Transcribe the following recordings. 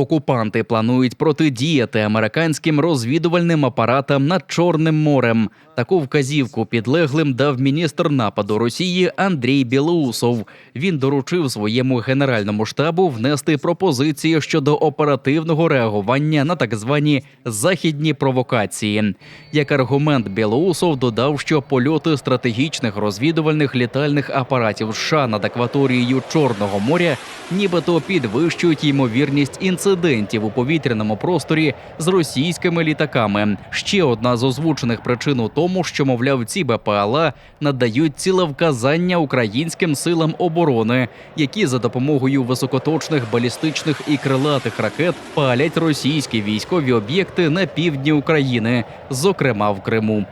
Окупанти планують протидіяти американським розвідувальним апаратам над Чорним морем. Таку вказівку підлеглим дав міністр нападу Росії Андрій Білоусов. Він доручив своєму генеральному штабу внести пропозиції щодо оперативного реагування на так звані західні провокації. Як аргумент Білоусов додав, що польоти стратегічних розвідувальних літальних апаратів США над акваторією Чорного моря нібито підвищують ймовірність інцидентів у повітряному просторі з російськими літаками. Ще одна з озвучених причин у тому, що мовляв, ці БПЛА надають цілевказання українським силам оборони, які за допомогою високоточних балістичних і крилатих ракет палять російські військові об'єкти на півдні України, зокрема в Криму.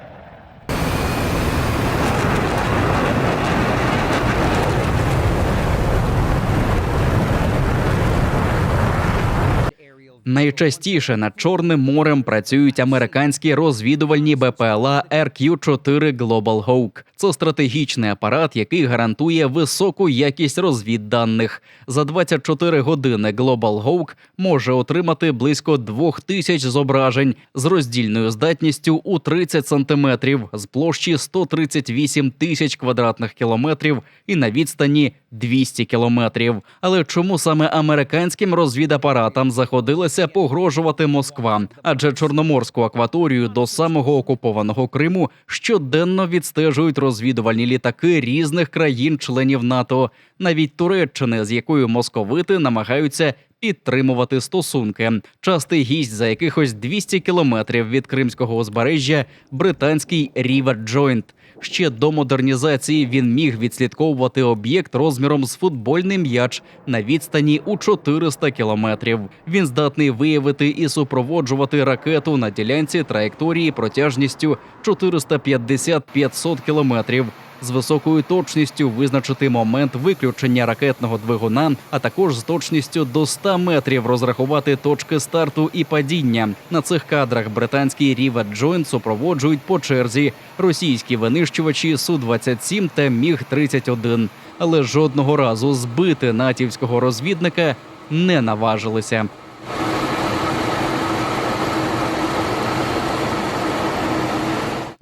Найчастіше над Чорним морем працюють американські розвідувальні БПЛА RQ-4 Global Hawk. Це стратегічний апарат, який гарантує високу якість розвідданих. За 24 години Global Hawk може отримати близько 2000 зображень з роздільною здатністю у 30 сантиметрів з площі 138 тисяч квадратних кілометрів і на відстані 200 кілометрів. Але чому саме американським розвідапаратам заходилася погрожувати Москва? Адже Чорноморську акваторію до самого окупованого Криму щоденно відстежують розвідувальні літаки різних країн-членів НАТО, навіть Туреччини, з якою московити намагаються. Підтримувати стосунки. Частий гість за якихось 200 кілометрів від кримського узбережжя британський Ріва Джойнт. Ще до модернізації він міг відслідковувати об'єкт розміром з футбольний м'яч на відстані у 400 кілометрів. Він здатний виявити і супроводжувати ракету на ділянці траєкторії протяжністю 450-500 кілометрів. З високою точністю визначити момент виключення ракетного двигуна, а також з точністю до 100 метрів розрахувати точки старту і падіння. На цих кадрах британський Ріва Джойнт супроводжують по черзі російські винищувачі су 27 та Міг 31 але жодного разу збити натівського розвідника не наважилися.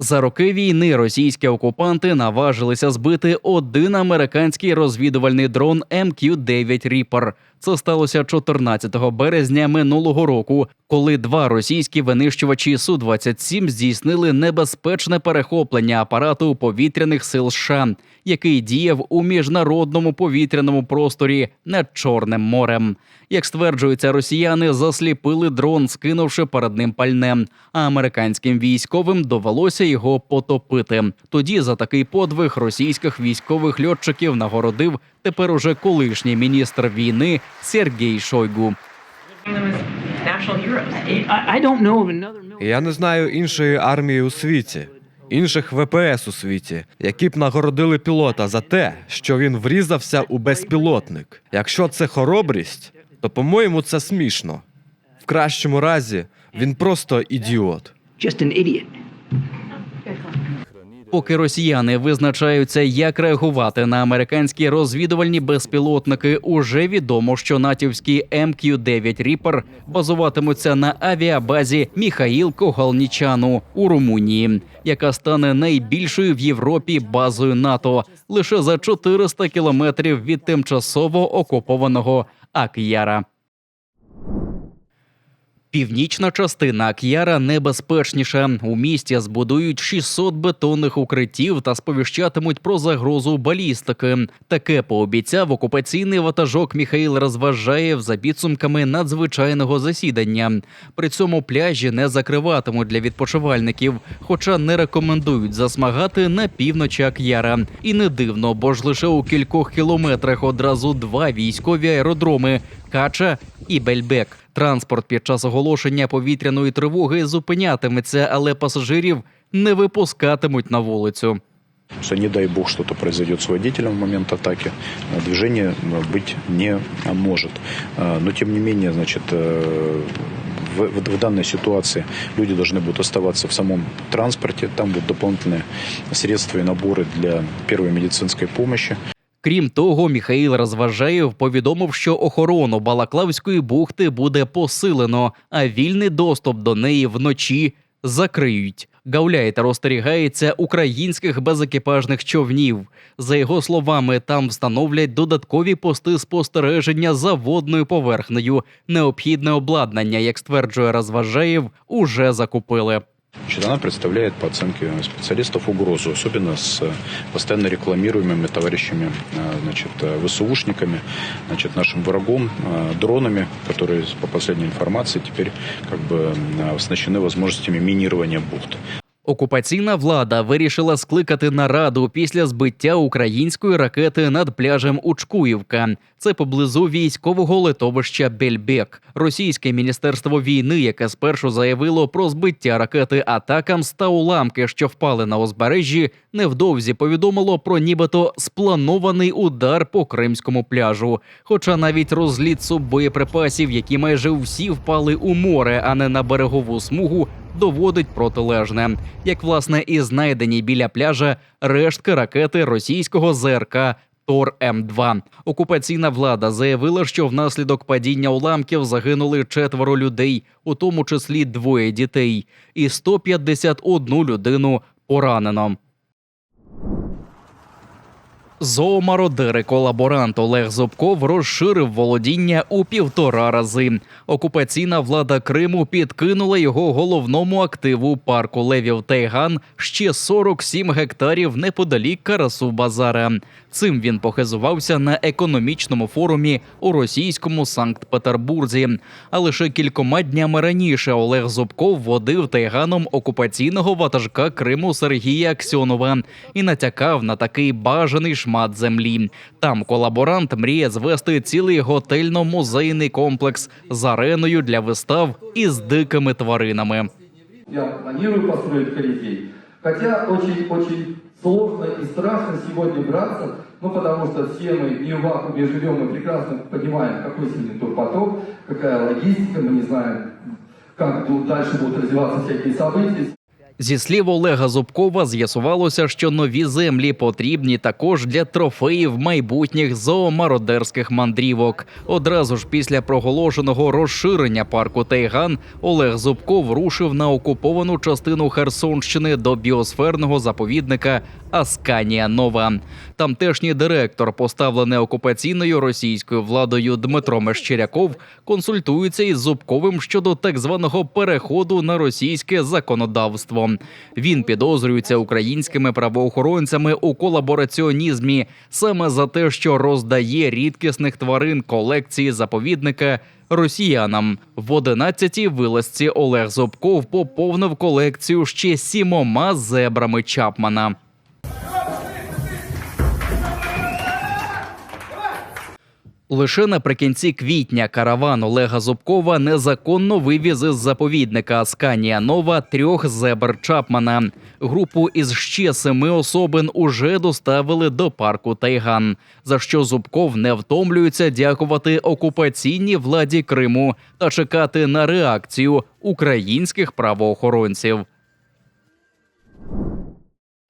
За роки війни російські окупанти наважилися збити один американський розвідувальний дрон МК-9 Reaper. Це сталося 14 березня минулого року, коли два російські винищувачі су 27 здійснили небезпечне перехоплення апарату повітряних сил США, який діяв у міжнародному повітряному просторі над Чорним морем. Як стверджується, росіяни засліпили дрон, скинувши перед ним пальне. А американським військовим довелося його потопити. Тоді за такий подвиг російських військових льотчиків нагородив тепер уже колишній міністр війни Сергій Шойгу. Я не знаю іншої армії у світі, інших ВПС у світі, які б нагородили пілота за те, що він врізався у безпілотник. Якщо це хоробрість, то по-моєму це смішно. В кращому разі він просто ідіот. Just an idiot. Поки росіяни визначаються, як реагувати на американські розвідувальні безпілотники, уже відомо, що натівські МК-9 Ріпер базуватимуться на авіабазі Міхаїл Когалнічану у Румунії, яка стане найбільшою в Європі базою НАТО лише за 400 кілометрів від тимчасово окупованого Ак'яра. Північна частина Ак'яра небезпечніша. У місті збудують 600 бетонних укриттів та сповіщатимуть про загрозу балістики. Таке пообіцяв окупаційний ватажок Міхаїл Розважаєв за підсумками надзвичайного засідання. При цьому пляжі не закриватимуть для відпочивальників, хоча не рекомендують засмагати на півночі Ак'яра. І не дивно, бо ж лише у кількох кілометрах одразу два військові аеродроми Кача і Бельбек. Транспорт під час оголошення повітряної тривоги зупинятиметься, але пасажирів не випускатимуть на вулицю. что не дай бог что-то произойдет с водителем в момент атаки, э, движения э, быть не э, может. Э, Но тем не менее, значит, э, в, в- в данной ситуации люди должны будут оставаться в самом транспорте, там будут дополнительные средства и наборы для первой медицинской помощи. Крім того, Міхаїл Розважаєв повідомив, що охорону Балаклавської бухти буде посилено, а вільний доступ до неї вночі закриють. Гауляйта розстерігається українських безекіпажних човнів. За його словами, там встановлять додаткові пости спостереження за водною поверхнею. Необхідне обладнання, як стверджує Розважаєв, уже закупили. Значит, она представляет, по оценке специалистов, угрозу, особенно с э, постоянно рекламируемыми товарищами, э, значит, э, ВСУшниками, значит, нашим врагом, дронами, которые, по последней информации, теперь как бы оснащены возможностями минирования бухт. Окупаційна влада вирішила скликати нараду після збиття української ракети над пляжем Учкуївка. Це поблизу військового литовища Бельбек. Російське міністерство війни, яке спершу заявило про збиття ракети Атакамс та уламки, що впали на узбережжі, невдовзі повідомило про нібито спланований удар по кримському пляжу. Хоча навіть розліт суббоєприпасів, які майже всі впали у море, а не на берегову смугу, доводить протилежне, як власне і знайдені біля пляжа рештки ракети російського ЗРК Тор М2. Окупаційна влада заявила, що внаслідок падіння уламків загинули четверо людей, у тому числі двоє дітей, і 151 людину поранено. Зоомародери колаборант Олег Зубков розширив володіння у півтора рази. Окупаційна влада Криму підкинула його головному активу парку Левів Тайган ще 47 гектарів неподалік Карасу Базара. Цим він похизувався на економічному форумі у російському Санкт-Петербурзі. А лише кількома днями раніше Олег Зубков водив тайганом окупаційного ватажка Криму Сергія Аксьонова і натякав на такий бажаний шмат землі. Там колаборант мріє звести цілий готельно-музейний комплекс з ареною для вистав із дикими тваринами. Я планирую построить Колизей. Хотя очень-очень сложно и страшно сегодня браться, ну потому что все мы не в вакууме живем, мы прекрасно понимаем, какой сегодня турпоток, какая логистика, мы не знаем, как ду- дальше будут развиваться всякие события. Зі слів Олега Зубкова, з'ясувалося, що нові землі потрібні також для трофеїв майбутніх зоомародерських мандрівок. Одразу ж після проголошеного розширення парку Тайган Олег Зубков рушив на окуповану частину Херсонщини до біосферного заповідника Асканія Нова. Тамтешній директор, поставлений окупаційною російською владою Дмитро Мещеряков, консультується із Зубковим щодо так званого переходу на російське законодавство. Він підозрюється українськими правоохоронцями у колабораціонізмі саме за те, що роздає рідкісних тварин колекції заповідника. Росіянам в 11-й вилазці Олег Зубков поповнив колекцію ще сімома зебрами Чапмана. Лише наприкінці квітня караван Олега Зубкова незаконно вивіз із заповідника Асканія Нова трьох зебр Чапмана. Групу із ще семи особин уже доставили до парку Тайган, за що Зубков не втомлюється дякувати окупаційній владі Криму та чекати на реакцію українських правоохоронців.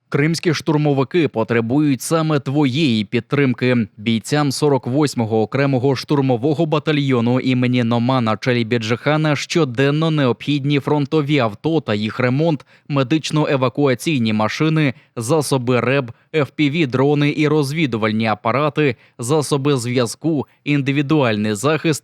Кримські штурмовики потребують саме твоєї підтримки. Бійцям 48-го окремого штурмового батальйону імені Номана Челібіджихана щоденно необхідні фронтові авто та їх ремонт, медично-евакуаційні машини, засоби РЕБ, fpv дрони і розвідувальні апарати, засоби зв'язку, індивідуальний захист